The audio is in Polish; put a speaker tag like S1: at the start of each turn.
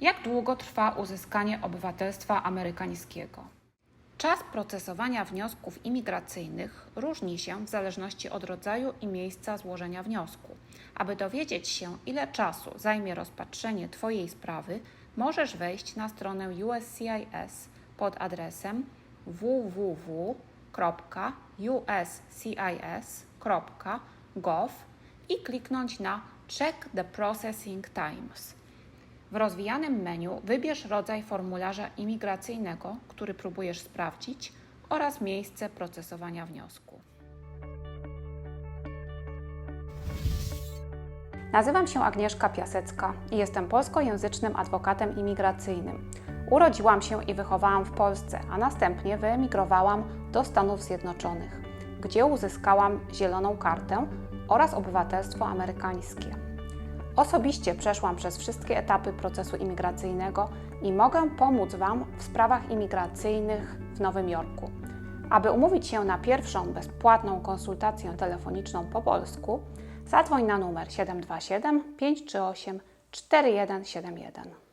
S1: Jak długo trwa uzyskanie obywatelstwa amerykańskiego? Czas procesowania wniosków imigracyjnych różni się w zależności od rodzaju i miejsca złożenia wniosku. Aby dowiedzieć się, ile czasu zajmie rozpatrzenie Twojej sprawy, możesz wejść na stronę USCIS pod adresem www.uscis.gov i kliknąć na Check the Processing Times. W rozwijanym menu wybierz rodzaj formularza imigracyjnego, który próbujesz sprawdzić oraz miejsce procesowania wniosku. Nazywam się Agnieszka Piasecka i jestem polskojęzycznym adwokatem imigracyjnym. Urodziłam się i wychowałam w Polsce, a następnie wyemigrowałam do Stanów Zjednoczonych, gdzie uzyskałam zieloną kartę oraz obywatelstwo amerykańskie. Osobiście przeszłam przez wszystkie etapy procesu imigracyjnego i mogę pomóc Wam w sprawach imigracyjnych w Nowym Jorku. Aby umówić się na pierwszą bezpłatną konsultację telefoniczną po polsku, zadzwoń na numer 727 538 4171.